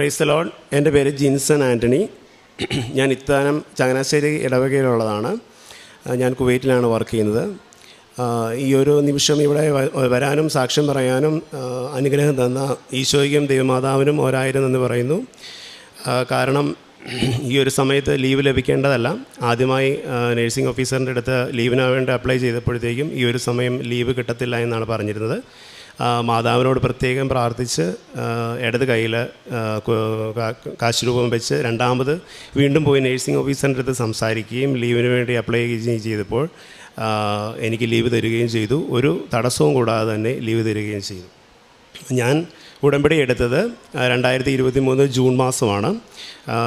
Price loan എന്റെ പേര് ജിൻസൺ ആന്റണി. ഞാൻ ഇത്താനം ചങ്ങനാശ്ശേരി ഇടവകയിലുള്ളതാണ്. ഞാൻ കുവൈറ്റിലാണ് വർക്ക് ചെയ്യുന്നത്. ഈ ഒരു നിമിഷം ഇവിടെ വരാനും സാക്ഷ്യം പറയാനും അനുഗ്രഹം തന്ന ഈശോയ്ക്കും ദൈവമാതാവിനും ഒരായിരം എന്ന് പറയുന്നു. കാരണം ഈ ഒരു സമയത്ത് ലീവ് ലഭിക്കേണ്ടതല്ല. ആദ്യമായി നേഴ്സിംഗ് ഓഫീസറിന്റെ അടുത്ത് ലീവിന് വേണ്ടി അപ്ലൈ ചെയ്തപ്പോഴത്തേക്കും ഈ ഒരു സമയം ലീവ് കിട്ടത്തില്ല എന്നാണ് പറഞ്ഞിരുന്നത്. മാതാവിനോട് പ്രത്യേകം പ്രാർത്ഥിച്ച് ഇടത് കയ്യിൽ കാശ് രൂപം വെച്ച് രണ്ടാമത് വീണ്ടും പോയി നേഴ്സിംഗ് ഓഫീസറിന്റെ അടുത്ത് സംസാരിക്കുകയും ലീവിന് വേണ്ടി അപ്ലൈ ചെയ്തപ്പോൾ എനിക്ക് ലീവ് തരികയും ചെയ്തു. ഒരു തടസ്സവും കൂടാതെ തന്നെ ലീവ് തരികയും ചെയ്തു. ഞാൻ ഉടമ്പടി എടുത്തത് രണ്ടായിരത്തി ഇരുപത്തി മൂന്ന് ജൂൺ മാസമാണ്.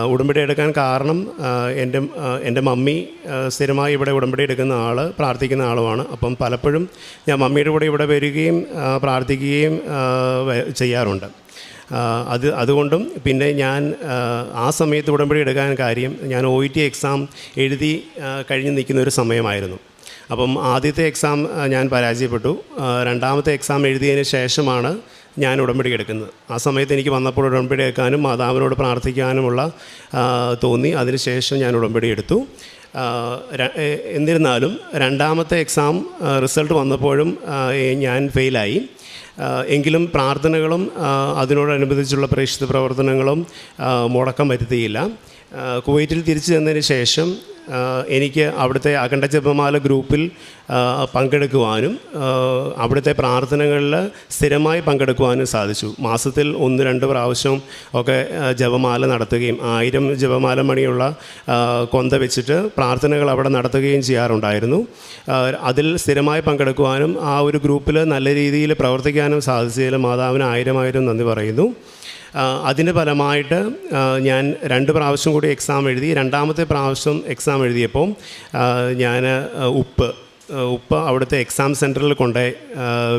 ഉടമ്പടി എടുക്കാൻ കാരണം എന്റെ എന്റെ മമ്മി സ്ഥിരമായി ഇവിടെ ഉടമ്പടി എടുക്കുന്ന ആൾ പ്രാർത്ഥിക്കുന്ന ആളുമാണ്. അപ്പം പലപ്പോഴും ഞാൻ മമ്മിയുടെ കൂടെ ഇവിടെ വരികയും പ്രാർത്ഥിക്കുകയും ചെയ്യാറുണ്ട്. അത് അതുകൊണ്ടും പിന്നെ ഞാൻ ആ, സമയത്ത് ഉടമ്പടി എടുക്കാൻ കാര്യം ഞാൻ ഒ എക്സാം എഴുതി കഴിഞ്ഞ് നിൽക്കുന്ന ഒരു സമയമായിരുന്നു. അപ്പം ആദ്യത്തെ എക്സാം ഞാൻ പരാജയപ്പെട്ടു. രണ്ടാമത്തെ എക്സാം എഴുതിയതിന് ശേഷമാണ് ഞാൻ ഉടമ്പടി എടുക്കുന്നത്. ആ സമയത്ത് എനിക്ക് വന്നപ്പോൾ ഉടമ്പടി എടുക്കാനും മാതാവിനോട് പ്രാർത്ഥിക്കാനുമുള്ള തോന്നി. അതിനുശേഷം ഞാൻ ഉടമ്പടി എടുത്തു. എന്നിരുന്നാലും രണ്ടാമത്തെ എക്സാം റിസൾട്ട് വന്നപ്പോഴും ഞാൻ ഫെയിലായി. എങ്കിലും പ്രാർത്ഥനകളും അതിനോടനുബന്ധിച്ചുള്ള പ്രേക്ഷിത പ്രവർത്തനങ്ങളും മുടക്കം വരുത്തിയില്ല. കുവൈറ്റിൽ തിരിച്ചു ചെന്നതിന് ശേഷം എനിക്ക് അവിടുത്തെ അഖണ്ഡ ജപമാല ഗ്രൂപ്പിൽ പങ്കെടുക്കുവാനും അവിടുത്തെ പ്രാർത്ഥനകളിൽ സ്ഥിരമായി പങ്കെടുക്കുവാനും സാധിച്ചു. മാസത്തിൽ ഒന്ന് രണ്ട് പ്രാവശ്യം ഒക്കെ ജപമാല നടത്തുകയും ആയിരം ജപമാല മണിയുള്ള കൊന്ത വെച്ചിട്ട് പ്രാർത്ഥനകൾ അവിടെ നടത്തുകയും ചെയ്യാറുണ്ടായിരുന്നു. അതിൽ സ്ഥിരമായി പങ്കെടുക്കുവാനും ആ ഒരു ഗ്രൂപ്പിൽ നല്ല രീതിയിൽ പ്രവർത്തിക്കാനും സാധിച്ചതിൽ മാതാവിന് ആയിരം ആയിരം നന്ദി പറയുന്നു. അതിന്റെ ഫലമായിട്ട് ഞാൻ രണ്ട് പ്രാവശ്യം കൂടി എക്സാം എഴുതി രണ്ടാമത്തെ പ്രാവശ്യം എക്സാം എഴുതിയപ്പോൾ ഞാൻ ഉപ്പ് ഉപ്പ് അവിടുത്തെ എക്സാം സെന്ററിൽ കൊണ്ടേ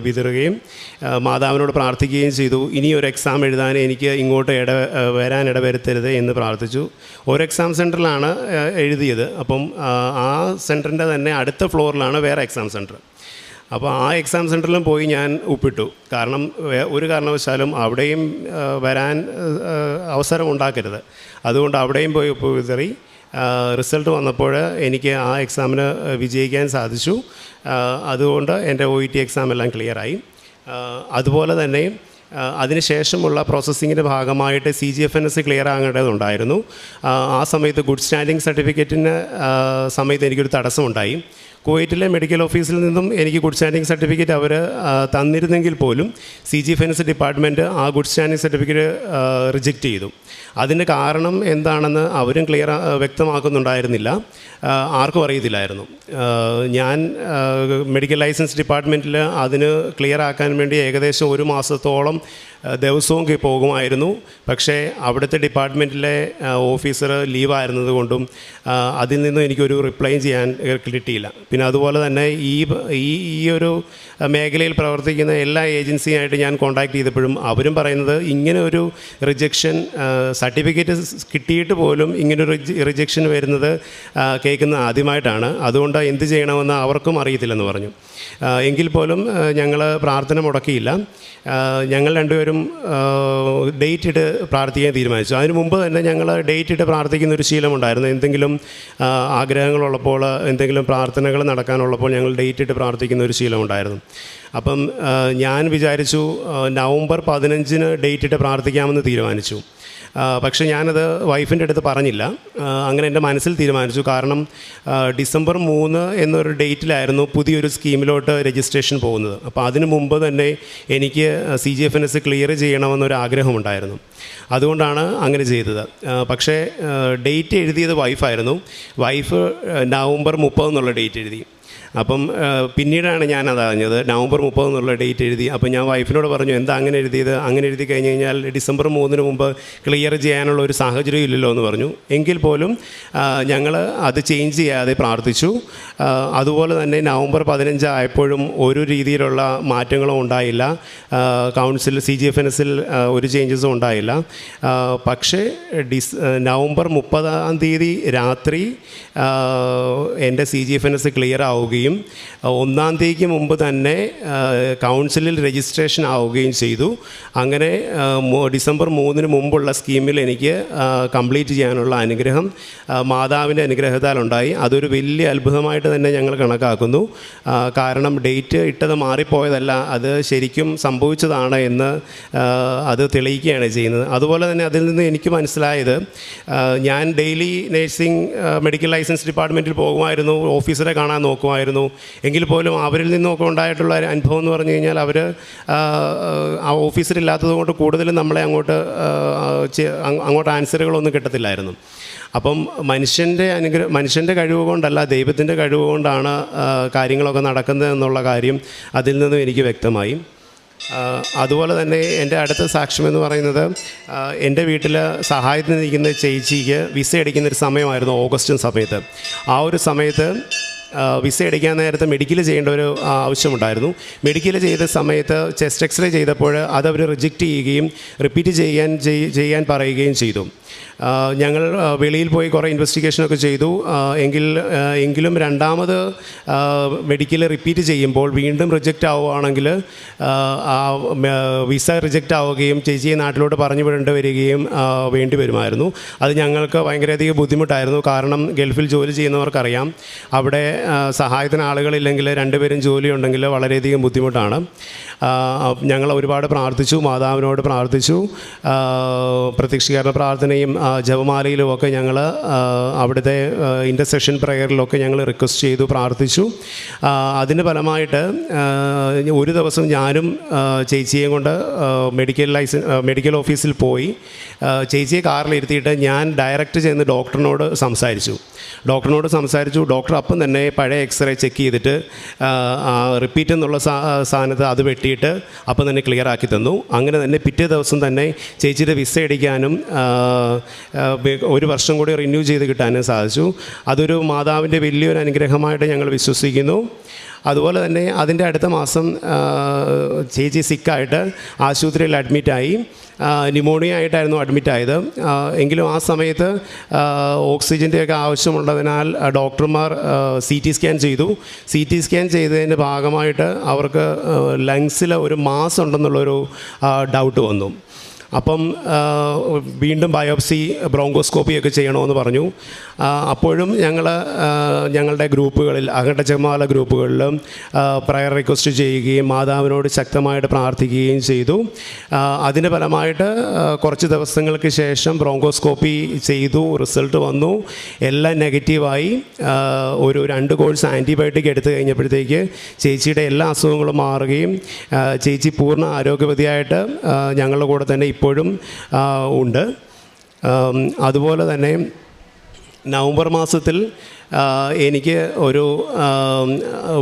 വിതറുകയും മാതാവിനോട് പ്രാർത്ഥിക്കുകയും ചെയ്തു. ഇനി ഒരു എക്സാം എഴുതാൻ എനിക്ക് ഇങ്ങോട്ട് ഇട വരാൻ ഇടവരുത്തരുത് എന്ന് പ്രാർത്ഥിച്ചു. ഒരു എക്സാം സെന്ററിലാണ് എഴുതിയത്. അപ്പം ആ സെന്ററിന്റെ തന്നെ അടുത്ത ഫ്ലോറിലാണ് വേറെ എക്സാം സെന്റർ അപ്പോൾ ആ എക്സാം സെന്ററിലും പോയി ഞാൻ ഒപ്പിട്ടു. കാരണം ഒരു കാരണവശാലും അവിടെയും വരാൻ അവസരം ഉണ്ടാക്കരുത്. അതുകൊണ്ട് അവിടെയും പോയി ഒപ്പ് വിതറി റിസൾട്ട് വന്നപ്പോൾ എനിക്ക് ആ എക്സാമിന് വിജയിക്കാൻ സാധിച്ചു. അതുകൊണ്ട് എന്റെ ഒ ഇ ടി എക്സാം എല്ലാം ക്ലിയറായി അതുപോലെ തന്നെ അതിനുശേഷമുള്ള പ്രോസസ്സിങ്ങിന്റെ ഭാഗമായിട്ട് C G F N S clear ആകേണ്ടതുണ്ടായിരുന്നു. ആ, സമയത്ത് ഗുഡ് സ്റ്റാൻഡിംഗ് സർട്ടിഫിക്കറ്റിന് സമയത്ത് എനിക്കൊരു തടസ്സമുണ്ടായി. കുവൈറ്റിലെ മെഡിക്കൽ ഓഫീസിൽ നിന്നും എനിക്ക് ഗുഡ് സ്റ്റാൻഡിംഗ് സർട്ടിഫിക്കറ്റ് അവർ തന്നിരുന്നെങ്കിൽ പോലും സി ജി എഫ് ഡിപ്പാർട്ട്മെന്റ് ആ ഗുഡ് സ്റ്റാൻഡിംഗ് സർട്ടിഫിക്കറ്റ് റിജക്റ്റ് ചെയ്തു. അതിന്റെ കാരണം എന്താണെന്ന് അവരും ക്ലിയർ വ്യക്തമാക്കുന്നുണ്ടായിരുന്നില്ല. ആർക്കും അറിയത്തില്ലായിരുന്നു. ഞാൻ മെഡിക്കൽ ലൈസൻസ് ഡിപ്പാർട്ട്മെന്റിൽ അതിന് ക്ലിയർ ആക്കാൻ വേണ്ടി ഏകദേശം ഒരു മാസത്തോളം ദിവസവും പോകുമായിരുന്നു. പക്ഷേ അവിടുത്തെ ഡിപ്പാർട്ട്മെന്റിലെ ഓഫീസർ ലീവായിരുന്നത് കൊണ്ടും അതിൽ നിന്നും എനിക്കൊരു റിപ്ലൈ ചെയ്യാൻ കിട്ടിയില്ല. പിന്നെ അതുപോലെ തന്നെ ഈ ഈ ഈ ഒരു മേഖലയിൽ പ്രവർത്തിക്കുന്ന എല്ലാ ഏജൻസിയായിട്ട് ഞാൻ കോൺടാക്ട് ചെയ്തപ്പോഴും അവരും പറയുന്നത് ഇങ്ങനെ ഒരു റിജക്ഷൻ സർട്ടിഫിക്കറ്റ് കിട്ടിയിട്ട് പോലും ഇങ്ങനൊരു റിജക്ഷൻ വരുന്നത് കേൾക്കുന്ന ആദ്യമായിട്ടാണ്. അതുകൊണ്ട് എന്ത് ചെയ്യണമെന്ന് അവർക്കും അറിയത്തില്ലെന്ന് പറഞ്ഞു. എങ്കിൽ പോലും ഞങ്ങൾ പ്രാർത്ഥന മുടക്കിയില്ല. ഞങ്ങൾ രണ്ടുപേരും ഡേറ്റ് ഇട്ട് പ്രാർത്ഥിക്കാൻ തീരുമാനിച്ചു. അതിന് മുമ്പ് തന്നെ ഞങ്ങൾ ഡേറ്റ് ഇട്ട് പ്രാർത്ഥിക്കുന്ന ഒരു ശീലമുണ്ടായിരുന്നു. എന്തെങ്കിലും ആഗ്രഹങ്ങളുള്ളപ്പോൾ എന്തെങ്കിലും പ്രാർത്ഥനകൾ നടക്കാനുള്ളപ്പോൾ ഞങ്ങൾ ഡേറ്റ് ഇട്ട് പ്രാർത്ഥിക്കുന്ന ഒരു ശീലമുണ്ടായിരുന്നു. അപ്പം ഞാൻ വിചാരിച്ചു നവംബർ പതിനഞ്ചിന് ഡേറ്റ് ഇട്ട് പ്രാർത്ഥിക്കാമെന്ന് തീരുമാനിച്ചു. പക്ഷേ ഞാനത് വൈഫിന്റെ അടുത്ത് പറഞ്ഞില്ല. അങ്ങനെ എന്റെ മനസ്സിൽ തീരുമാനിച്ചു. കാരണം ഡിസംബർ മൂന്ന് എന്നൊരു ഡേറ്റിലായിരുന്നു പുതിയൊരു സ്കീമിലോട്ട് രജിസ്ട്രേഷൻ പോകുന്നത്. അപ്പോൾ അതിനു മുമ്പ് തന്നെ എനിക്ക് C G F N S clear ചെയ്യണമെന്നൊരു ആഗ്രഹമുണ്ടായിരുന്നു അതുകൊണ്ടാണ് അങ്ങനെ ചെയ്തത്. പക്ഷേ ഡേറ്റ് എഴുതിയത് വൈഫായിരുന്നു. വൈഫ് നവംബർ മുപ്പത് എന്നുള്ള ഡേറ്റ് എഴുതി. അപ്പം പിന്നീടാണ് ഞാൻ അതറിഞ്ഞത് നവംബർ മുപ്പത് എന്നുള്ള ഡേറ്റ് എഴുതി. അപ്പം ഞാൻ വൈഫിനോട് പറഞ്ഞു എന്താ അങ്ങനെ എഴുതിയത്? അങ്ങനെ എഴുതി കഴിഞ്ഞ് കഴിഞ്ഞാൽ ഡിസംബർ മൂന്നിന് മുമ്പ് ക്ലിയർ ചെയ്യാനുള്ള ഒരു സാഹചര്യം ഇല്ലല്ലോ എന്ന് പറഞ്ഞു. എങ്കിൽ പോലും ഞങ്ങൾ അത് ചേഞ്ച് ചെയ്യാതെ പ്രാർത്ഥിച്ചു. അതുപോലെ തന്നെ നവംബർ പതിനഞ്ചായപ്പോഴും ഒരു രീതിയിലുള്ള മാറ്റങ്ങളും ഉണ്ടായില്ല. Council C G F N എസിൽ ഒരു ചേഞ്ചസും ഉണ്ടായില്ല. പക്ഷേ ഡിസ് നവംബർ മുപ്പതാം തീയതി രാത്രി എന്റെ C G F N S clear ആവുകയും ആവുകയും ഒന്നാം തീയതിക്ക് മുമ്പ് തന്നെ കൗൺസിലിൽ രജിസ്ട്രേഷൻ ആവുകയും ചെയ്തു. അങ്ങനെ ഡിസംബർ മൂന്നിന് മുമ്പുള്ള സ്കീമിൽ എനിക്ക് കംപ്ലീറ്റ് ചെയ്യാനുള്ള അനുഗ്രഹം മാതാവിന്റെ അനുഗ്രഹത്താൽ ഉണ്ടായി. അതൊരു വലിയ അത്ഭുതമായിട്ട് തന്നെ ഞങ്ങൾ കണക്കാക്കുന്നു. കാരണം ഡേറ്റ് ഇട്ടത് മാറിപ്പോയതല്ല അത് ശരിക്കും സംഭവിച്ചതാണ് എന്ന് അത് തെളിയിക്കുകയാണ് ചെയ്യുന്നത്. അതുപോലെ തന്നെ അതിൽ നിന്ന് എനിക്ക് മനസ്സിലായത് ഞാൻ ഡെയിലി നേഴ്സിംഗ് മെഡിക്കൽ ലൈസൻസ് ഡിപ്പാർട്ട്മെന്റിൽ പോകുമായിരുന്നു ഓഫീസറെ കാണാൻ നോക്കുമായിരുന്നു. എങ്കിൽ പോലും അവരിൽ നിന്നൊക്കെ ഉണ്ടായിട്ടുള്ള അനുഭവം എന്ന് പറഞ്ഞു കഴിഞ്ഞാൽ അവർ ആ ഓഫീസിലില്ലാത്തത് കൊണ്ട് കൂടുതലും നമ്മളെ അങ്ങോട്ട് അങ്ങോട്ട് ആൻസറുകളൊന്നും കിട്ടത്തില്ലായിരുന്നു. അപ്പം മനുഷ്യന്റെ അനുഗ്രഹ മനുഷ്യന്റെ കഴിവ് കൊണ്ടല്ല ദൈവത്തിന്റെ കഴിവ് കൊണ്ടാണ് കാര്യങ്ങളൊക്കെ നടക്കുന്നത് എന്നുള്ള കാര്യം അതിൽ നിന്നും എനിക്ക് വ്യക്തമായി. അതുപോലെ തന്നെ എന്റെ അടുത്ത സാക്ഷ്യമെന്ന് പറയുന്നത് എന്റെ വീട്ടിൽ സഹായത്തിന് നിൽക്കുന്ന ചേച്ചിക്ക് വിസ അടിക്കുന്ന ഒരു സമയമായിരുന്നു ഓഗസ്റ്റ് സമയത്ത്. ആ ഒരു സമയത്ത് വിസ അടിക്കാൻ നേരത്തെ മെഡിക്കൽ ചെയ്യേണ്ട ഒരു ആവശ്യമുണ്ടായിരുന്നു. മെഡിക്കൽ ചെയ്ത സമയത്ത് ചെസ്റ്റ് എക്സ്റേ ചെയ്തപ്പോൾ അതവർ റിജക്റ്റ് ചെയ്യുകയും റിപ്പീറ്റ് ചെയ്യാൻ ചെയ്യാൻ പറയുകയും ചെയ്തു. ഞങ്ങൾ വെളിയിൽ പോയി കുറേ ഇൻവെസ്റ്റിഗേഷനൊക്കെ ചെയ്തു. എങ്കിൽ എങ്കിലും രണ്ടാമത് മെഡിക്കൽ റിപ്പീറ്റ് ചെയ്യുമ്പോൾ വീണ്ടും റിജക്റ്റ് ആവുകയാണെങ്കിൽ വിസ റിജക്റ്റ് ആവുകയും ചേച്ചിയെ നാട്ടിലോട്ട് പറഞ്ഞു വിടേണ്ടി വരികയും വേണ്ടി വരുമായിരുന്നു. അത് ഞങ്ങൾക്ക് ഭയങ്കരധികം ബുദ്ധിമുട്ടായിരുന്നു. കാരണം ഗൾഫിൽ ജോലി ചെയ്യുന്നവർക്കറിയാം. അവിടെ സഹായത്തിന് ആളുകളില്ലെങ്കിൽ രണ്ടുപേരും ജോലി ഉണ്ടെങ്കിൽ വളരെയധികം ബുദ്ധിമുട്ടാണ്. ഞങ്ങൾ ഒരുപാട് പ്രാർത്ഥിച്ചു. മാതാവിനോട് പ്രാർത്ഥിച്ചു. പ്രത്യക്ഷീകരണ പ്രാർത്ഥനയും ആ, ജപമാലയിലും ഒക്കെ ഞങ്ങൾ അവിടുത്തെ ഇന്റർസെഷൻ പ്രയറിലൊക്കെ ഞങ്ങൾ റിക്വസ്റ്റ് ചെയ്തു പ്രാർത്ഥിച്ചു. അതിന്റെ ഫലമായിട്ട് ഒരു ദിവസം ഞാനും ചേച്ചിയെയും കൊണ്ട് മെഡിക്കൽ ലൈസൻസ് മെഡിക്കൽ ഓഫീസിൽ പോയി. ചേച്ചിയെ കാറിലിരുത്തിയിട്ട് ഞാൻ ഡയറക്റ്റ് ചെന്ന് ഡോക്ടറിനോട് സംസാരിച്ചു. ഡോക്ടറിനോട് സംസാരിച്ചു. ഡോക്ടർ അപ്പം തന്നെ പഴയ എക്സ്റേ ചെക്ക് ചെയ്തിട്ട് റിപ്പീറ്റ് എന്നുള്ള സാധനത്ത് അത് വെട്ടിയിട്ട് അപ്പം തന്നെ ക്ലിയർ ആക്കി തന്നു. അങ്ങനെ തന്നെ പിറ്റേ ദിവസം തന്നെ ചേച്ചിയുടെ വിസ അടിക്കാനും ഒരു വർഷം കൂടി റിന്യൂ ചെയ്ത് കിട്ടാനും സാധിച്ചു. അതൊരു മാതാവിന്റെ വലിയൊരു അനുഗ്രഹമായിട്ട് ഞങ്ങൾ വിശ്വസിക്കുന്നു. അതുപോലെ തന്നെ അതിന്റെ അടുത്ത മാസം ചേച്ചി സിക്കായിട്ട് ആശുപത്രിയിൽ അഡ്മിറ്റായി ന്യൂമോണിയ ആയിട്ടായിരുന്നു അഡ്മിറ്റായത് എങ്കിലും ആ സമയത്ത് ഓക്സിജന്റെയൊക്കെ ആവശ്യമുള്ളതിനാൽ ഡോക്ടർമാർ സി ടി സ്കാൻ ചെയ്തു. സി ടി സ്കാൻ ചെയ്തതിന്റെ ഭാഗമായിട്ട് അവർക്ക് ലങ്സിൽ ഒരു മാസ് ഉണ്ടെന്നുള്ളൊരു ഡൗട്ട് വന്നു. അപ്പം വീണ്ടും ബയോപ്സി ബ്രോങ്കോസ്കോപ്പിയൊക്കെ ചെയ്യണമെന്ന് പറഞ്ഞു. അപ്പോഴും ഞങ്ങൾ ഞങ്ങളുടെ ഗ്രൂപ്പുകളിൽ അകണ്ട ചെമ്മാല ഗ്രൂപ്പുകളിലും പ്രയർ റിക്വസ്റ്റ് ചെയ്യുകയും മാതാവിനോട് ശക്തമായിട്ട് പ്രാർത്ഥിക്കുകയും ചെയ്തു. അതിന്റെ ഫലമായിട്ട് കുറച്ച് ദിവസങ്ങൾക്ക് ശേഷം ബ്രോങ്കോസ്കോപ്പി ചെയ്തു റിസൾട്ട് വന്നു. എല്ലാം നെഗറ്റീവായി. ഒരു രണ്ട് കോഴ്സ് ആന്റിബയോട്ടിക് എടുത്തു കഴിഞ്ഞപ്പോഴത്തേക്ക് ചേച്ചിയുടെ എല്ലാ അസുഖങ്ങളും മാറുകയും ചേച്ചി പൂർണ ആരോഗ്യവതിയായിട്ട് ഞങ്ങളുടെ കൂടെ തന്നെ ഇപ്പോഴും ഉണ്ട്. അതുപോലെ തന്നെ നവംബർ മാസത്തിൽ എനിക്ക് ഒരു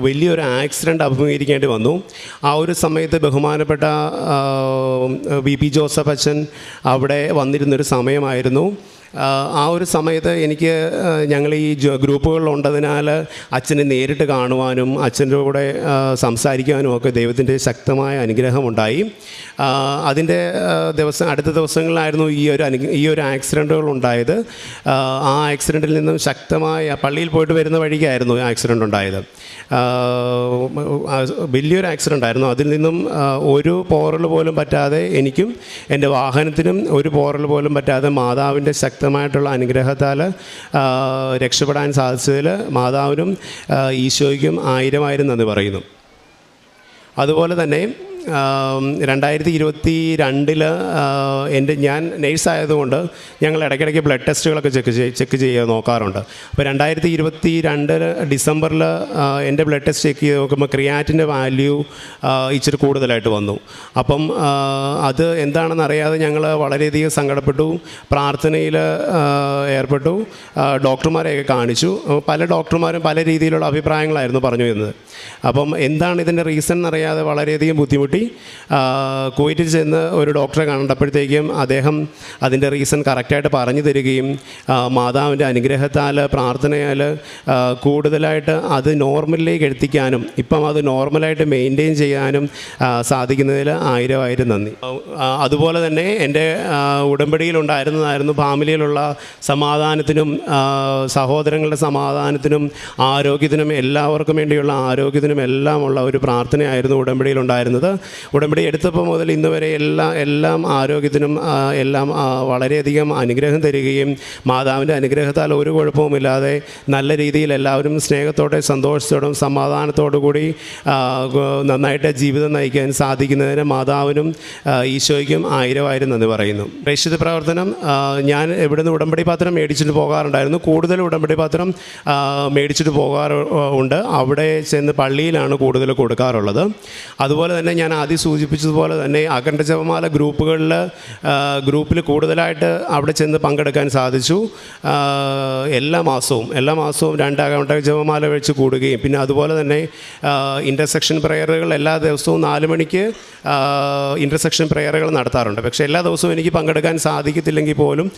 വലിയൊരു ആക്സിഡന്റ് അഭിമുഖീകരിക്കേണ്ടി വന്നു. ആ ഒരു സമയത്ത് ബഹുമാനപ്പെട്ട വി പി ജോസഫ് അച്ഛൻ അവിടെ വന്നിരുന്നൊരു സമയമായിരുന്നു. ആ, ഒരു സമയത്ത് എനിക്ക് ഞങ്ങൾ ഈ ഗ്രൂപ്പുകളിലുണ്ടതിനാൽ അച്ഛനെ നേരിട്ട് കാണുവാനും അച്ഛന്റെ കൂടെ സംസാരിക്കാനും ഒക്കെ ദൈവത്തിന്റെ ശക്തമായ അനുഗ്രഹമുണ്ടായി. അതിന്റെ ദിവസം അടുത്ത ദിവസങ്ങളിലായിരുന്നു ഈ ഒരു അനു ഈ ഒരു ആക്സിഡന്റുകൾ ഉണ്ടായത് ആ, ആക്സിഡന്റിൽ നിന്നും ശക്തമായ പള്ളിയിൽ പോയിട്ട് വരുന്ന വഴിക്കായിരുന്നു ആക്സിഡന്റ് ഉണ്ടായത് വലിയൊരു ആക്സിഡന്റ് ആയിരുന്നു അതിൽ നിന്നും ഒരു പോറൽ പോലും പറ്റാതെ എനിക്കും എന്റെ വാഹനത്തിനും ഒരു പോറൽ പോലും പറ്റാതെ മാതാവിന്റെ ശക്തമായിട്ടുള്ള അനുഗ്രഹത്താൽ രക്ഷപ്പെടാൻ സാധിച്ചതിൽ മാതാവിനും ഈശോയ്ക്കും ആയിരം നന്ദി പറയുന്നു. അതുപോലെ തന്നെ രണ്ടായിരത്തി ഇരുപത്തി രണ്ടിൽ എന്റെ ഞാൻ നേഴ്സായതുകൊണ്ട് ഞങ്ങൾ ഇടയ്ക്കിടയ്ക്ക് ബ്ലഡ് ടെസ്റ്റുകളൊക്കെ ചെക്ക് ചെക്ക് ചെയ്യുക നോക്കാറുണ്ട്. അപ്പോൾ രണ്ടായിരത്തി ഇരുപത്തി രണ്ട് ഡിസംബറിൽ എന്റെ ബ്ലഡ് ടെസ്റ്റ് ചെക്ക് ചെയ്ത് നോക്കുമ്പോൾ ക്രിയാറ്റിന്റെ വാല്യൂ ഇച്ചിരി കൂടുതലായിട്ട് വന്നു. അപ്പം അത് എന്താണെന്ന് അറിയാതെ ഞങ്ങൾ വളരെയധികം സങ്കടപ്പെട്ടു പ്രാർത്ഥനയിൽ ഏർപ്പെട്ടു ഡോക്ടർമാരെയൊക്കെ കാണിച്ചു. പല ഡോക്ടർമാരും പല രീതിയിലുള്ള അഭിപ്രായങ്ങളായിരുന്നു പറഞ്ഞു തന്നത് അപ്പം എന്താണ് ഇതിന്റെ റീസൺ എന്നറിയാതെ വളരെയധികം ബുദ്ധിമുട്ടി ആ, കുവൈറ്റിൽ ചെന്ന് ഒരു ഡോക്ടറെ കണ്ടപ്പോഴത്തേക്കും അദ്ദേഹം അതിന്റെ റീസൺ കറക്റ്റായിട്ട് പറഞ്ഞു തരികയും മാതാവിന്റെ അനുഗ്രഹത്താൽ പ്രാർത്ഥനയാൽ കൂടുതലായിട്ട് അത് നോർമലിലേക്ക് എത്തിക്കാനും ഇപ്പം അത് നോർമലായിട്ട് മെയിന്റെയിൻ ചെയ്യാനും സാധിക്കുന്നതിൽ ആയിരം ആയിരം നന്ദി അതുപോലെ തന്നെ എന്റെ ഉടമ്പടിയിലുണ്ടായിരുന്നതായിരുന്നു ഫാമിലിയിലുള്ള സമാധാനത്തിനും സഹോദരങ്ങളുടെ സമാധാനത്തിനും ആരോഗ്യത്തിനും എല്ലാവർക്കും വേണ്ടിയുള്ള ആരോഗ്യത്തിനും എല്ലാമുള്ള ഒരു പ്രാർത്ഥനയായിരുന്നു ഉടമ്പടിയിലുണ്ടായിരുന്നത് ഉടമ്പടി എടുത്തപ്പോൾ മുതൽ ഇന്ന് വരെ എല്ലാ എല്ലാം ആരോഗ്യത്തിനും എല്ലാം വളരെയധികം അനുഗ്രഹം തരികയും മാതാവിന്റെ അനുഗ്രഹത്താൽ ഒരു കുഴപ്പവുമില്ലാതെ നല്ല രീതിയിൽ എല്ലാവരും സ്നേഹത്തോടെ സന്തോഷത്തോടും സമാധാനത്തോടു കൂടി നന്നായിട്ട് ജീവിതം നയിക്കാൻ സാധിക്കുന്നതിന് മാതാവിനും ഈശോയ്ക്കും ആയിരം ആയിരം നന്ദി പറയുന്നു. പ്രേക്ഷിത പ്രവർത്തനം ഞാൻ ഇവിടുന്ന് ഉടമ്പടി പാത്രം മേടിച്ചിട്ട് പോകാറുണ്ടായിരുന്നു. കൂടുതൽ ഉടമ്പടി പാത്രം മേടിച്ചിട്ട് പോകാറുണ്ട് അവിടെ ചെന്ന് പള്ളിയിലാണ് കൂടുതൽ കൊടുക്കാറുള്ളത്. അതുപോലെ തന്നെ ഞാൻ ആദ്യം സൂചിപ്പിച്ചതുപോലെ തന്നെ അഖണ്ഡ ജപമാല ഗ്രൂപ്പുകളിൽ ഗ്രൂപ്പിൽ കൂടുതലായിട്ട് അവിടെ ചെന്ന് പങ്കെടുക്കാൻ സാധിച്ചു. എല്ലാ മാസവും എല്ലാ മാസവും രണ്ട് അഖണ്ഡ ജപമാല വെച്ച് കൂടുകയും പിന്നെ അതുപോലെ തന്നെ ഇന്റർസെക്ഷൻ പ്രയറുകൾ എല്ലാ ദിവസവും നാല് മണിക്ക് ഇന്റർസെക്ഷൻ പ്രയറുകൾ നടത്താറുണ്ട്. പക്ഷേ എല്ലാ ദിവസവും എനിക്ക് പങ്കെടുക്കാൻ സാധിക്കത്തില്ലെങ്കിൽ പോലും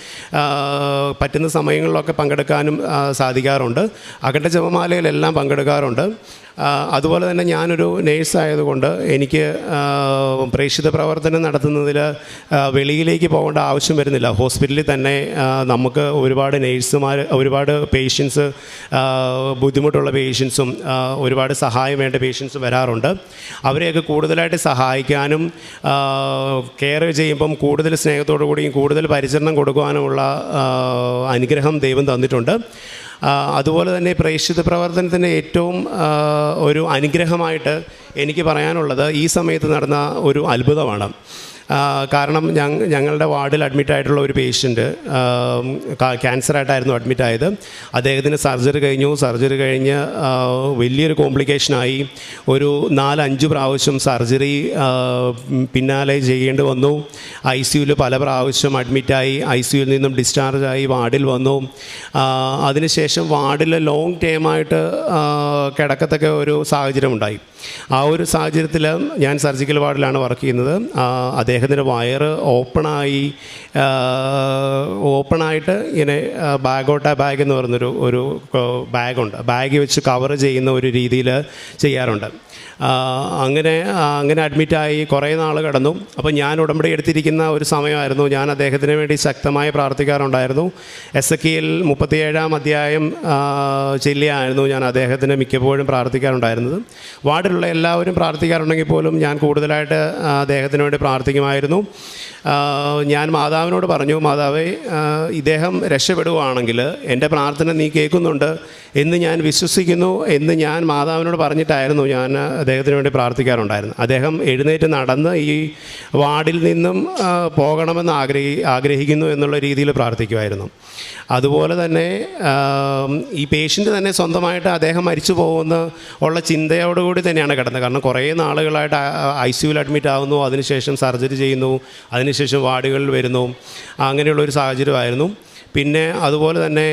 പറ്റുന്ന സമയങ്ങളിലൊക്കെ പങ്കെടുക്കാനും സാധിക്കാറുണ്ട്. അഖണ്ഡ ജപമാലയിലെല്ലാം പങ്കെടുക്കാറുണ്ട്. അതുപോലെ തന്നെ ഞാനൊരു നേഴ്സായതുകൊണ്ട് എനിക്ക് പ്രേക്ഷിത പ്രവർത്തനം നടത്തുന്നതിൽ വെളിയിലേക്ക് പോകേണ്ട ആവശ്യം വരുന്നില്ല. ഹോസ്പിറ്റലിൽ തന്നെ നമുക്ക് ഒരുപാട് നേഴ്സുമാർ ഒരുപാട് പേഷ്യൻസ് ബുദ്ധിമുട്ടുള്ള പേഷ്യൻസും ഒരുപാട് സഹായം വേണ്ട പേഷ്യൻസ് വരാറുണ്ട്. അവരെയൊക്കെ കൂടുതലായിട്ട് സഹായിക്കാനും കെയർ ചെയ്യുമ്പം കൂടുതൽ സ്നേഹത്തോടു കൂടിയും കൂടുതൽ പരിചരണം കൊടുക്കുവാനുമുള്ള അനുഗ്രഹം ദൈവം തന്നിട്ടുണ്ട്. അതുപോലെ തന്നെ പ്രേക്ഷിത പ്രവർത്തനത്തിന്റെ ഏറ്റവും ഒരു അനുഗ്രഹമായിട്ട് എനിക്ക് പറയാനുള്ളത് ഈ സമയത്ത് നടന്ന ഒരു അത്ഭുതമാണ്. കാരണം ഞങ്ങ ഞങ്ങളുടെ വാർഡിൽ അഡ്മിറ്റായിട്ടുള്ള ഒരു പേഷ്യന്റ് ക്യാൻസറായിട്ടായിരുന്നു അഡ്മിറ്റായത് അദ്ദേഹത്തിന് സർജറി കഴിഞ്ഞു. സർജറി കഴിഞ്ഞ് വലിയൊരു കോംപ്ലിക്കേഷനായി ഒരു നാലഞ്ച് പ്രാവശ്യം സർജറി പിന്നാലെ ചെയ്യേണ്ടി വന്നു. ഐ സിയുവിൽ പല പ്രാവശ്യം അഡ്മിറ്റായി ഐ സിയുയിൽ നിന്നും ഡിസ്ചാർജായി വാർഡിൽ വന്നു. അതിനുശേഷം വാർഡിൽ ലോങ് ടൈമായിട്ട് കിടക്കത്തക്ക ഒരു സാഹചര്യം ഉണ്ടായി ആ ഒരു സാഹചര്യത്തിൽ ഞാൻ സർജിക്കൽ വാർഡിലാണ് വർക്ക് ചെയ്യുന്നത്. ആ, അദ്ദേഹത്തിന്റെ വയറ് ഓപ്പണായി ഓപ്പണായിട്ട് ഇങ്ങനെ ബാഗോട്ട ബാഗ് എന്ന് പറഞ്ഞൊരു ഒരു ബാഗുണ്ട് ബാഗ് വെച്ച് കവർ ചെയ്യുന്ന ഒരു രീതിയിൽ ചെയ്യാറുണ്ട്. അങ്ങനെ അങ്ങനെ അഡ്മിറ്റായി കുറേ നാൾ കടന്നു. അപ്പോൾ ഞാൻ ഉടമ്പടി എടുത്തിരിക്കുന്ന ഒരു സമയമായിരുന്നു. ഞാൻ അദ്ദേഹത്തിന് വേണ്ടി ശക്തമായി പ്രാർത്ഥിക്കാറുണ്ടായിരുന്നു. എസ് എ കെയിൽ മുപ്പത്തിയേഴാം അധ്യായം ചെല്ലിയായിരുന്നു ഞാൻ അദ്ദേഹത്തിന് മിക്കപ്പോഴും പ്രാർത്ഥിക്കാറുണ്ടായിരുന്നത്. വാർഡിലുള്ള എല്ലാവരും പ്രാർത്ഥിക്കാറുണ്ടെങ്കിൽ പോലും ഞാൻ കൂടുതലായിട്ട് അദ്ദേഹത്തിന് വേണ്ടി പ്രാർത്ഥിക്കുമായിരുന്നു. ഞാൻ മാതാവിനോട് പറഞ്ഞു മാതാവേ ഇദ്ദേഹം രക്ഷപ്പെടുകയാണെങ്കിൽ എന്റെ പ്രാർത്ഥന നീ കേൾക്കുന്നുണ്ട് എന്ന് ഞാൻ വിശ്വസിക്കുന്നു എന്ന് ഞാൻ മാതാവിനോട് പറഞ്ഞിട്ടായിരുന്നു ഞാൻ അദ്ദേഹത്തിന് വേണ്ടി പ്രാർത്ഥിക്കാറുണ്ടായിരുന്നു. അദ്ദേഹം എഴുന്നേറ്റ് നടന്ന് ഈ വാർഡിൽ നിന്നും പോകണമെന്ന് ആഗ്രഹി ആഗ്രഹിക്കുന്നു എന്നുള്ള രീതിയിൽ പ്രാർത്ഥിക്കുമായിരുന്നു. അതുപോലെ തന്നെ ഈ പേഷ്യന്റ് തന്നെ സ്വന്തമായിട്ട് അദ്ദേഹം മരിച്ചു പോകുന്ന ഉള്ള ചിന്തയോടുകൂടി തന്നെയാണ് കിടന്നത്. കാരണം കുറേ നാളുകളായിട്ട് ഐ സിയുവിൽ അഡ്മിറ്റ് ആകുന്നു അതിനുശേഷം സർജറി ചെയ്യുന്നു അതിനുശേഷം വാർഡുകളിൽ വരുന്നു അങ്ങനെയുള്ള ഒരു സാഹചര്യമായിരുന്നു. പിന്നെ അതുപോലെ തന്നെ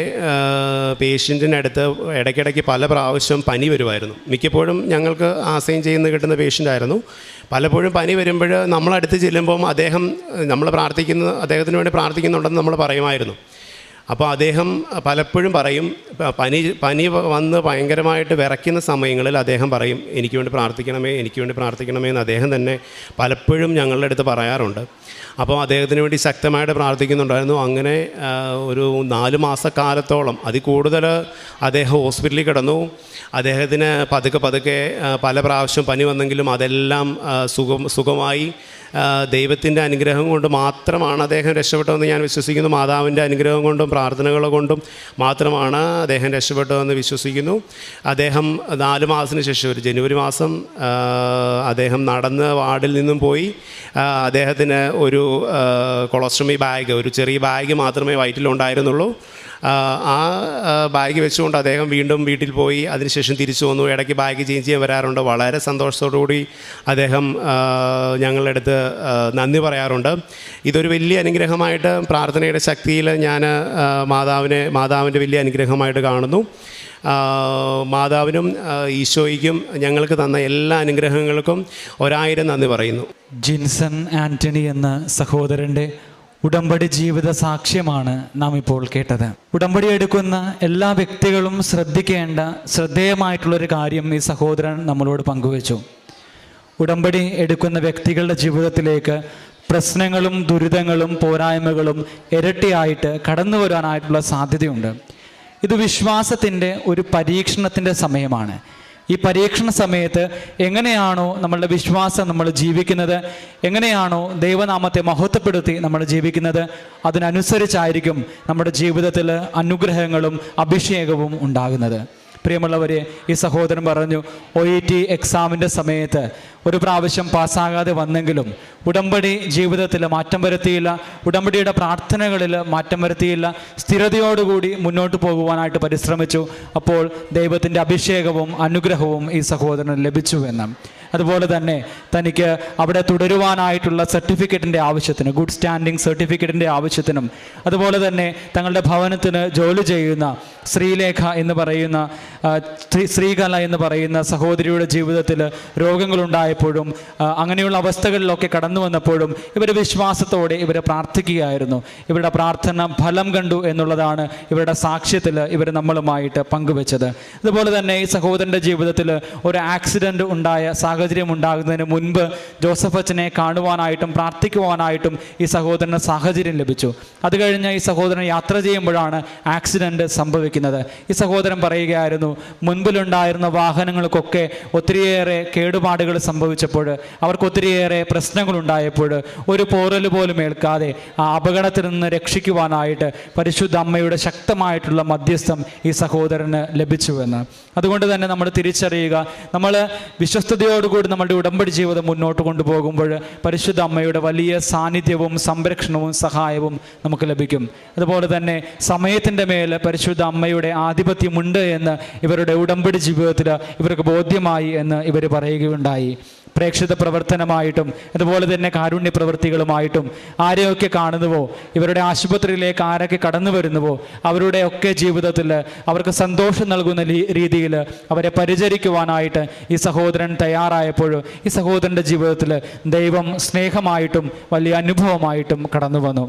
പേഷ്യന്റിനടുത്ത് ഇടയ്ക്കിടയ്ക്ക് പല പ്രാവശ്യം പനി വരുമായിരുന്നു. മിക്കപ്പോഴും ഞങ്ങൾക്ക് ആസൈൻ ചെയ്യുന്ന കിട്ടുന്ന പേഷ്യന്റ് ആയിരുന്നു. പലപ്പോഴും പനി വരുമ്പോൾ നമ്മളടുത്ത് ചെല്ലുമ്പം അദ്ദേഹം നമ്മൾ പ്രാർത്ഥിക്കുന്ന അദ്ദേഹത്തിന് വേണ്ടി പ്രാർത്ഥിക്കുന്നുണ്ടെന്ന് നമ്മൾ പറയുമായിരുന്നു. അപ്പോൾ അദ്ദേഹം പലപ്പോഴും പറയും പനി പനി വന്ന് ഭയങ്കരമായിട്ട് വിറയ്ക്കുന്ന സമയങ്ങളിൽ അദ്ദേഹം പറയും എനിക്ക് വേണ്ടി പ്രാർത്ഥിക്കണമേ എനിക്ക് വേണ്ടി പ്രാർത്ഥിക്കണമേ എന്ന് അദ്ദേഹം തന്നെ പലപ്പോഴും ഞങ്ങളുടെ അടുത്ത് പറയാറുണ്ട്. അപ്പോൾ അദ്ദേഹത്തിന് വേണ്ടി ശക്തമായിട്ട് പ്രാർത്ഥിക്കുന്നുണ്ടായിരുന്നു. അങ്ങനെ ഒരു നാല് മാസക്കാലത്തോളം അതിൽ കൂടുതൽ അദ്ദേഹം ഹോസ്പിറ്റലിൽ കിടന്നു. അദ്ദേഹത്തിന് പതുക്കെ പതുക്കെ പല പ്രാവശ്യം പനി വന്നെങ്കിലും അതെല്ലാം സുഖം സുഖമായി. ദൈവത്തിന്റെ അനുഗ്രഹം കൊണ്ട് മാത്രമാണ് അദ്ദേഹം രക്ഷപ്പെട്ടതെന്ന് ഞാൻ വിശ്വസിക്കുന്നു. മാതാവിന്റെ അനുഗ്രഹം കൊണ്ടും പ്രാർത്ഥനകൾ കൊണ്ടും മാത്രമാണ് അദ്ദേഹം രക്ഷപ്പെട്ടതെന്ന് വിശ്വസിക്കുന്നു. അദ്ദേഹം നാല് മാസത്തിന് ശേഷം ഒരു ജനുവരി മാസം അദ്ദേഹം നടന്ന് വാർഡിൽ നിന്നും പോയി. അദ്ദേഹത്തിന് ഒരു കൊളസ്ട്രമി ബാഗ് ഒരു ചെറിയ ബാഗ് മാത്രമേ വയറ്റിലുണ്ടായിരുന്നുള്ളൂ. ആ, ബാഗ് വെച്ചുകൊണ്ട് അദ്ദേഹം വീണ്ടും വീട്ടിൽ പോയി അതിനുശേഷം തിരിച്ചു വന്നു. ഇടയ്ക്ക് ബാഗ് ചേഞ്ച് ചെയ്യാൻ വരാറുണ്ട്. വളരെ സന്തോഷത്തോടുകൂടി അദ്ദേഹം ഞങ്ങളുടെ അടുത്ത് നന്ദി പറയാറുണ്ട്. ഇതൊരു വലിയ അനുഗ്രഹമായിട്ട് പ്രാർത്ഥനയുടെ ശക്തിയിൽ ഞാൻ മാതാവിനെ മാതാവിന്റെ വലിയ അനുഗ്രഹമായിട്ട് കാണുന്നു. മാതാവിനും ഈശോയ്ക്കും ഞങ്ങൾക്ക് തന്ന എല്ലാ അനുഗ്രഹങ്ങൾക്കും ഒരായിരം നന്ദി പറയുന്നു. ജിൻസൺ ആന്റണി എന്ന സഹോദരന്റെ ഉടമ്പടി ജീവിത സാക്ഷ്യമാണ് നാം ഇപ്പോൾ കേട്ടത്. ഉടമ്പടി എടുക്കുന്ന എല്ലാ വ്യക്തികളും ശ്രദ്ധിക്കേണ്ട ശ്രദ്ധേയമായിട്ടുള്ളൊരു കാര്യം ഈ സഹോദരൻ നമ്മളോട് പങ്കുവച്ചു. ഉടമ്പടി എടുക്കുന്ന വ്യക്തികളുടെ ജീവിതത്തിലേക്ക് പ്രശ്നങ്ങളും ദുരിതങ്ങളും പോരായ്മകളും ഇരട്ടിയായിട്ട് കടന്നു വരാനായിട്ടുള്ള സാധ്യതയുണ്ട്. ഇത് വിശ്വാസത്തിന്റെ ഒരു പരീക്ഷണത്തിന്റെ സമയമാണ്. ഈ പരീക്ഷണ സമയത്ത് എങ്ങനെയാണോ നമ്മളുടെ വിശ്വാസം നമ്മൾ ജീവിക്കുന്നത് എങ്ങനെയാണോ ദൈവനാമത്തെ മഹത്വപ്പെടുത്തി നമ്മൾ ജീവിക്കുന്നത് അതിനനുസരിച്ചായിരിക്കും നമ്മുടെ ജീവിതത്തിൽ അനുഗ്രഹങ്ങളും അഭിഷേകവും ഉണ്ടാകുന്നത്. പ്രിയമുള്ളവരെ ഈ സഹോദരൻ പറഞ്ഞു ഒ ഇ ടി എക്സാമിന്റെ സമയത്ത് ഒരു പ്രാവശ്യം പാസ്സാകാതെ വന്നെങ്കിലും ഉടമ്പടി ജീവിതത്തിൽ മാറ്റം വരുത്തിയില്ല ഉടമ്പടിയുടെ പ്രാർത്ഥനകളിൽ മാറ്റം വരുത്തിയില്ല സ്ഥിരതയോടുകൂടി മുന്നോട്ട് പോകുവാനായിട്ട് പരിശ്രമിച്ചു. അപ്പോൾ ദൈവത്തിന്റെ അഭിഷേകവും അനുഗ്രഹവും ഈ സഹോദരന് ലഭിച്ചു എന്ന്. അതുപോലെ തന്നെ തനിക്ക് അവിടെ തുടരുവാനായിട്ടുള്ള സർട്ടിഫിക്കറ്റിന്റെ ആവശ്യത്തിന് ഗുഡ് സ്റ്റാൻഡിംഗ് സർട്ടിഫിക്കറ്റിന്റെ ആവശ്യത്തിനും അതുപോലെ തന്നെ തങ്ങളുടെ ഭവനത്തിന് ജോലി ചെയ്യുന്ന ശ്രീലേഖ എന്ന് പറയുന്ന ശ്രീകല എന്ന് പറയുന്ന സഹോദരിയുടെ ജീവിതത്തിൽ രോഗങ്ങളുണ്ടായപ്പോഴും അങ്ങനെയുള്ള അവസ്ഥകളിലൊക്കെ കടന്നു വന്നപ്പോഴും ഇവർ വിശ്വാസത്തോടെ ഇവർ പ്രാർത്ഥിക്കുകയായിരുന്നു. ഇവരുടെ പ്രാർത്ഥന ഫലം കണ്ടു എന്നുള്ളതാണ് ഇവരുടെ സാക്ഷ്യത്തിൽ ഇവർ നമ്മളുമായിട്ട് പങ്കുവച്ചത്. അതുപോലെ തന്നെ ഈ സഹോദരന്റെ ജീവിതത്തിൽ ഒരു ആക്സിഡന്റ് ഉണ്ടായ സാഹചര്യം ഉണ്ടാകുന്നതിന് മുൻപ് ജോസഫ് അച്ഛനെ കാണുവാനായിട്ടും പ്രാർത്ഥിക്കുവാനായിട്ടും ഈ സഹോദരന് സാഹചര്യം ലഭിച്ചു. അത് കഴിഞ്ഞ് ഈ സഹോദരൻ യാത്ര ചെയ്യുമ്പോഴാണ് ആക്സിഡന്റ് സംഭവിക്കുന്നത്. ഈ സഹോദരൻ പറയുകയായിരുന്നു മുൻപിലുണ്ടായിരുന്ന വാഹനങ്ങൾക്കൊക്കെ ഒത്തിരിയേറെ കേടുപാടുകൾ സംഭവിച്ചപ്പോൾ അവർക്ക് ഒത്തിരിയേറെ പ്രശ്നങ്ങളുണ്ടായപ്പോൾ ഒരു പോറൽ പോലും ഏൽക്കാതെ ആ അപകടത്തിൽ നിന്ന് രക്ഷിക്കുവാനായിട്ട് പരിശുദ്ധ അമ്മയുടെ ശക്തമായിട്ടുള്ള മധ്യസ്ഥം ഈ സഹോദരന് ലഭിച്ചുവെന്ന്. അതുകൊണ്ട് തന്നെ നമ്മൾ തിരിച്ചറിയുക. നമ്മൾ വിശ്വസ്തയോടുകൂടി നമ്മുടെ ഉടമ്പടി ജീവിതം മുന്നോട്ട് കൊണ്ടുപോകുമ്പോൾ പരിശുദ്ധ അമ്മയുടെ വലിയ സാന്നിധ്യവും സംരക്ഷണവും സഹായവും നമുക്ക് ലഭിക്കും. അതുപോലെ തന്നെ സമയത്തിന്റെ മേൽ പരിശുദ്ധ അമ്മയുടെ ആധിപത്യമുണ്ട് എന്ന് ഇവരുടെ ഉടമ്പടി ജീവിതത്തിൽ ഇവർക്ക് ബോധ്യമായി എന്ന് ഇവർ പറയുകയുണ്ടായി. പ്രേക്ഷിത പ്രവർത്തനമായിട്ടും അതുപോലെ തന്നെ കാരുണ്യ പ്രവൃത്തികളുമായിട്ടും ആരെയൊക്കെ കാണുന്നുവോ ഇവരുടെ ആശുപത്രിയിലേക്ക് ആരൊക്കെ കടന്നു വരുന്നുവോ അവരുടെ ഒക്കെ ജീവിതത്തിൽ അവർക്ക് സന്തോഷം നൽകുന്ന രീതിയിൽ അവരെ പരിചരിക്കുവാനായിട്ട് ഈ സഹോദരൻ തയ്യാറായപ്പോൾ ഈ സഹോദരന്റെ ജീവിതത്തിൽ ദൈവം സ്നേഹമായിട്ടും വലിയ അനുഭവമായിട്ടും കടന്നു വന്നു.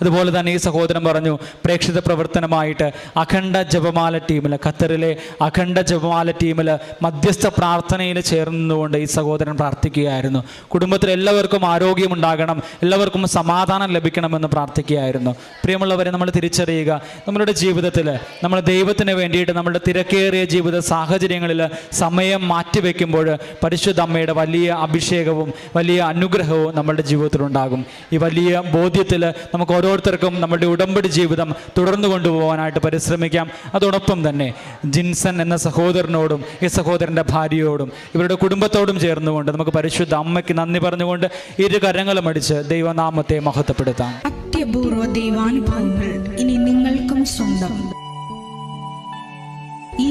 അതുപോലെ തന്നെ ഈ സഹോദരൻ പറഞ്ഞു പ്രേക്ഷിത പ്രവർത്തനമായിട്ട് അഖണ്ഡ ജപമാല ടീമിൽ ഖത്തറിലെ അഖണ്ഡ ജപമാല ടീമിൽ മധ്യസ്ഥ പ്രാർത്ഥനയിൽ ചേർന്നുകൊണ്ട് ഈ സഹോദരൻ പ്രാർത്ഥിക്കുകയായിരുന്നു. കുടുംബത്തിൽ എല്ലാവർക്കും ആരോഗ്യമുണ്ടാകണം എല്ലാവർക്കും സമാധാനം ലഭിക്കണമെന്ന് പ്രാർത്ഥിക്കുകയായിരുന്നു. പ്രിയമുള്ളവരെ നമ്മൾ തിരിച്ചറിയുക നമ്മളുടെ ജീവിതത്തിൽ നമ്മൾ ദൈവത്തിന് വേണ്ടിയിട്ട് നമ്മുടെ തിരക്കേറിയ ജീവിത സാഹചര്യങ്ങളിൽ സമയം മാറ്റിവെക്കുമ്പോൾ പരിശുദ്ധ അമ്മയുടെ വലിയ അഭിഷേകവും വലിയ അനുഗ്രഹവും നമ്മളുടെ ജീവിതത്തിലുണ്ടാകും. ഈ വലിയ ബോധ്യത്തിൽ നമുക്ക് ഓരോരുത്തർക്കും നമ്മുടെ ഉടമ്പടി ജീവിതം തുടർന്നു കൊണ്ടുപോകാനായിട്ട് പരിശ്രമിക്കാം. അതോടൊപ്പം തന്നെ ജിൻസൺ എന്ന സഹോദരനോടും ഈ സഹോദരന്റെ ഭാര്യയോടും ഇവരുടെ കുടുംബത്തോടും ചേർന്നുകൊണ്ട് നമുക്ക് പരിശുദ്ധ അമ്മയ്ക്ക് നന്ദി പറഞ്ഞുകൊണ്ട് ഇരു കരങ്ങളും അടിച്ച് ദൈവനാമത്തെ മഹത്വപ്പെടുത്താം. അത്യപൂർവ ദൈവാനുഭവങ്ങൾ ഇനി നിങ്ങൾക്കും സ്വന്തം. ഈ